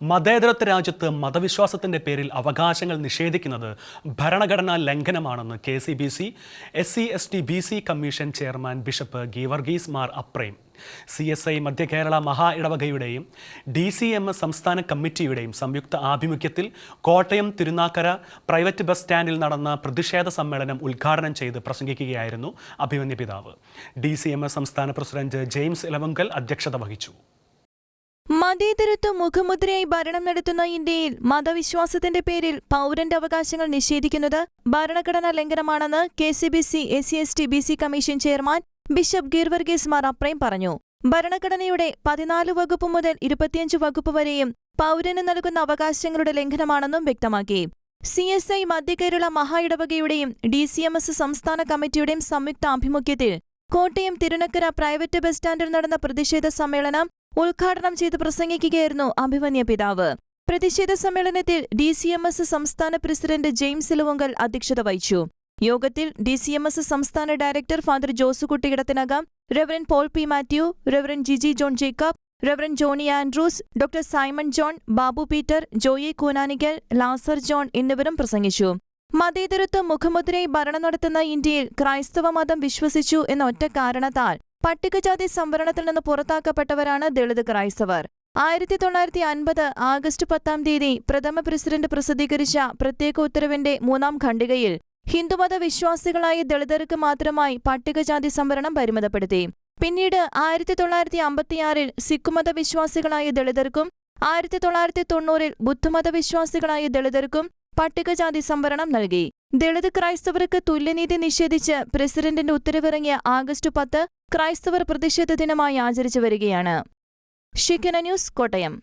മതേതരത്വ രാജ്യത്ത് മതവിശ്വാസത്തിന്റെ പേരിൽ അവകാശങ്ങൾ നിഷേധിക്കുന്നത് ഭരണഘടനാ ലംഘനമാണെന്ന് K C B C S C S T B C commission chairman bishop Geevarghese Mar Aprem. C S I Madhya Kerala മഹാ ഇടവകയുടെയും ഡി സി എം എസ് സംസ്ഥാന കമ്മിറ്റിയുടെയും സംയുക്ത ആഭിമുഖ്യത്തിൽ കോട്ടയം തിരുനാക്കര പ്രൈവറ്റ് ബസ് സ്റ്റാൻഡിൽ നടന്ന പ്രതിഷേധ സമ്മേളനം ഉദ്ഘാടനം ചെയ്ത് പ്രസംഗിക്കുകയായിരുന്നു അഭിമന്യ പിതാവ്. ഡി സി എം എസ് സംസ്ഥാന പ്രസിഡന്റ് ജെയിംസ് ഇലവങ്കൽ അധ്യക്ഷത വഹിച്ചു. മതേതരത്വ മുഖമുദ്രയായി ഭരണം നടത്തുന്ന ഇന്ത്യയിൽ മതവിശ്വാസത്തിന്റെ പേരിൽ പൗരന്റെ അവകാശങ്ങൾ നിഷേധിക്കുന്നത് ഭരണഘടനാ ലംഘനമാണെന്ന് K C B C S C S T B C commission chairman bishop Geevarghese Mar അപ്രയും പറഞ്ഞു. ഭരണഘടനയുടെ പതിനാല് വകുപ്പ് മുതൽ ഇരുപത്തിയഞ്ച് വകുപ്പ് വരെയും പൗരന് നൽകുന്ന അവകാശങ്ങളുടെ ലംഘനമാണെന്നും വ്യക്തമാക്കി. സി എസ് ഐ മധ്യകേരള മഹാ ഇടവകയുടെയും ഡി സി എം എസ് സംസ്ഥാന കമ്മിറ്റിയുടെയും സംയുക്ത ആഭിമുഖ്യത്തിൽ കോട്ടയം തിരുനക്കര പ്രൈവറ്റ് ബസ് സ്റ്റാൻഡിൽ നടന്ന പ്രതിഷേധ സമ്മേളനം ഉദ്ഘാടനം ചെയ്ത് പ്രസംഗിക്കുകയായിരുന്നു അഭിമന്യ പിതാവ്. പ്രതിഷേധ സമ്മേളനത്തിൽ ഡി സി എം എസ് സംസ്ഥാന പ്രസിഡന്റ് ജെയിംസ് ഇലവുങ്കൽ അധ്യക്ഷത വഹിച്ചു. യോഗത്തിൽ ഡി സി എം എസ് സംസ്ഥാന director father Josekutty Edathinakam reverend Paul P Mathew reverend Jiji John Jacob reverend Johnny Andrews doctor Simon John Babu Peter Joy Koonanickal Lazar John എന്നിവരും പ്രസംഗിച്ചു. മതേതരത്വം മുഖമുദ്രയായി ഭരണം നടത്തുന്ന ഇന്ത്യയിൽ ക്രൈസ്തവ മതം വിശ്വസിച്ചു എന്ന ഒറ്റ കാരണത്താൽ പട്ടികജാതി സംവരണത്തിൽ നിന്ന് പുറത്താക്കപ്പെട്ടവരാണ് ദളിത് ക്രൈസ്തവർ. ആയിരത്തി തൊള്ളായിരത്തി അൻപത് ആഗസ്റ്റ് പത്താം തീയതി പ്രഥമ പ്രസിഡന്റ് പ്രസിദ്ധീകരിച്ച പ്രത്യേക ഉത്തരവിന്റെ മൂന്നാം ഖണ്ഡികയിൽ ഹിന്ദുമത വിശ്വാസികളായ ദളിതർക്ക് മാത്രമായി പട്ടികജാതി സംവരണം പരിമിതപ്പെടുത്തി. പിന്നീട് ആയിരത്തി തൊള്ളായിരത്തി അമ്പത്തിയാറിൽ സിഖുമത വിശ്വാസികളായ ദളിതർക്കും ആയിരത്തി തൊള്ളായിരത്തി തൊണ്ണൂറിൽ ബുദ്ധമത വിശ്വാസികളായ ദളിതർക്കും പട്ടികജാതി സംവരണം നൽകി. ദളിത് ക്രൈസ്തവർക്ക് തുല്യനീതി നിഷേധിച്ച് പ്രസിഡന്റിന്റെ ഉത്തരവിറങ്ങിയ ആഗസ്റ്റ് പത്ത് ക്രൈസ്തവർ പ്രതിഷേധ ദിനമായി ആചരിച്ചു വരികയാണ്. ഷിക്കന ന്യൂസ് കോട്ടയം.